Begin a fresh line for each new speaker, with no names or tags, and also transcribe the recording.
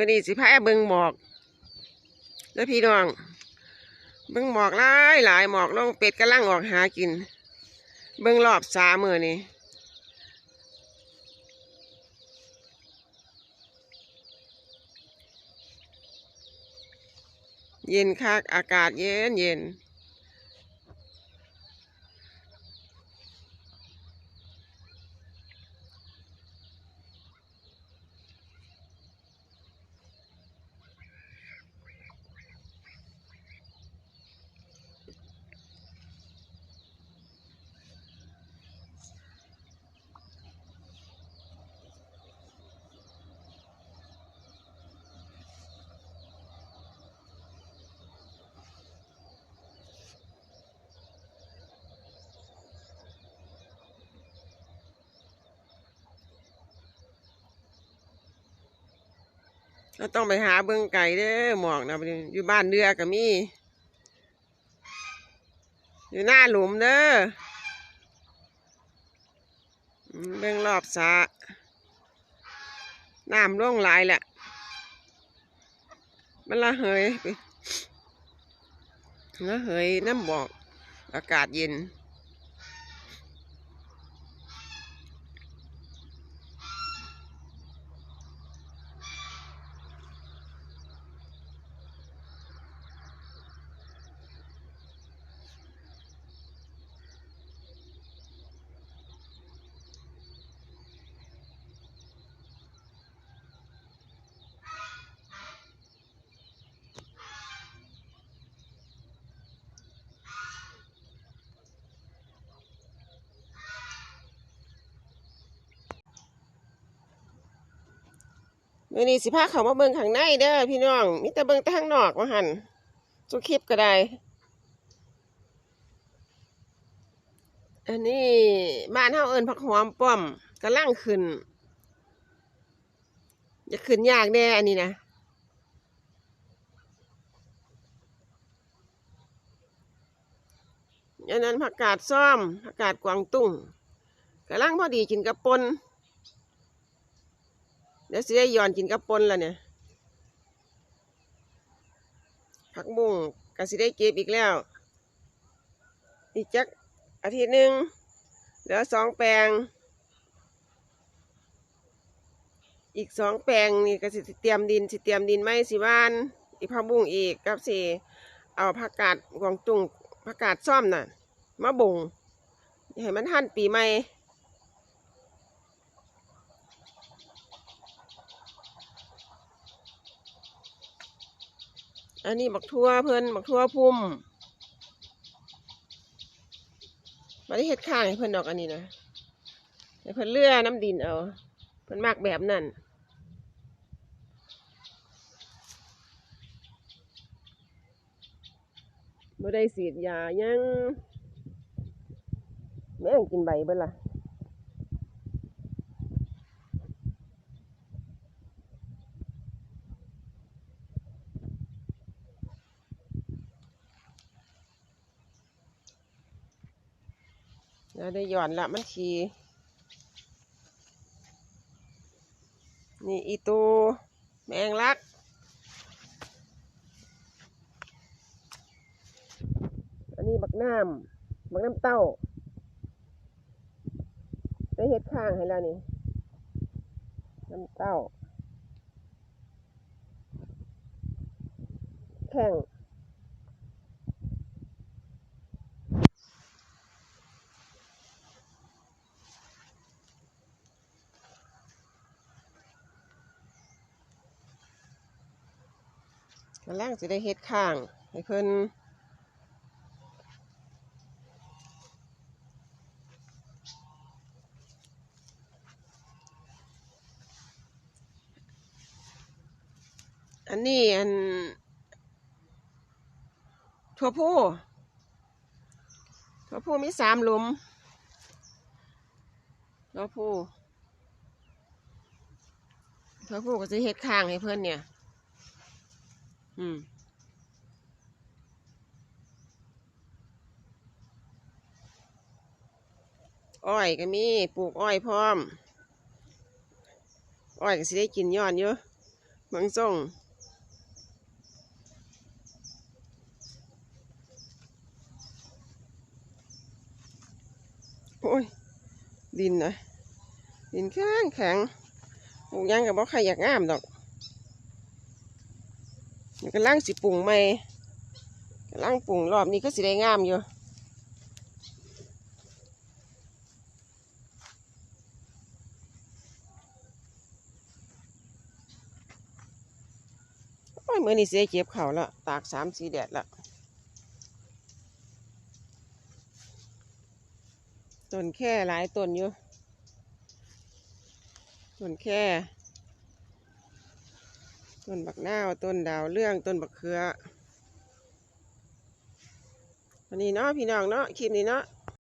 มื่อนี้สิพาเบิ่งหมอกแล้วพี่น้อง เบิ่งหมอกหลายหลายหมอกลงเป็ดกำลังออกหากิน เบิ่งรอบสามือนี่เย็นคักอากาศเย็นเย็น เราต้องไปหาเบิ่งไก่เด้อหมอกนะอยู่บ้านเรือก็มี อยู่หน้าหลุมเด้อเบิ่งรอบสะน้ำร่องหลายแหละ มันละเหยละเหยน้ำบอกอากาศเย็น มื่อนี้สิพาเขามาเบิ่งข้างในเด้อพี่น้องมีแต่เบิ่งแต่ข้างนอกว่าหันสุคลิปก็ได้ อันนี้บ้านเฮาเอิ้นผักหอมป้อมกำลังขึ้นจะขึ้นยากแน่อันนี้นะอันนั้นผักกาดซ้อมผักกาดกวางตุ้งกำลังพอดีกินกับปน เดี๋ยวสิได้ย้อนกินกับปนแล้วเนี่ย ผักบุ้งก็สิได้เก็บอีกแล้ว อีกจักอาทิตย์หนึ่งเหลือสองแปลง อีกสองแปลงนี่ก็สิเตรียมดินสิเตรียมดินไม่สิว่าน อีกผักบุ้งอีกกับสิเอาผักกาดกวางตุงผักกาดซ่อมน่ะ มาบ่งให้มันทันปีใหม่ อันนี้บักทั่วเพิ่นบักทั่วพุ่มมาได้เฮ็ดข้างให้เพิ่นดอกอันนี้นะให้เพิ่นเลื่อน้ำดินเอา เพิ่นมากแบบนั้นบ่ได้สีดยายังแม่งกินใบเบิ่ล่ะ แล้วได้หย่อนละมันขี่นี่อีตูแมงลัก อันนี้บักน้ำบักน้ำเต้าได้เห็ดข้างให้แล้วนี่ น้ำเต้าแข้ง กำลังจะได้เฮ็ดข้าง ให้เพิ่นอันนี้อันถั่วผู้ถั่วผู้มีสามหลุมถั่วผู้ถั่วผู้ก็จะเฮ็ดข้างให้เพิ่อนเนี่ย อืมอ้อยก็มีปลูกอ้อยพร้อม อ้อยก็สิได้กินย้อนอยู่เมืองส่งโอ้ย ดินนะดินแข็งแข็งปลูกยังกับบ่ใครอยากงามดอก กำลังสิปรุงใหม่กำลังปรุงรอบนี้ก็สิได้งามอยู่โอ้ยมื่อนี้เสียเจ็บเข่าล้วตากสามสีแดดล้วต้นแค่หลายต้นอยู่ต้นแค่ ต้นบักนาวต้นดาวเรื่องต้นบักเขือวันนี้เนาะพี่น้องเนาะคลิปนี้เนาะ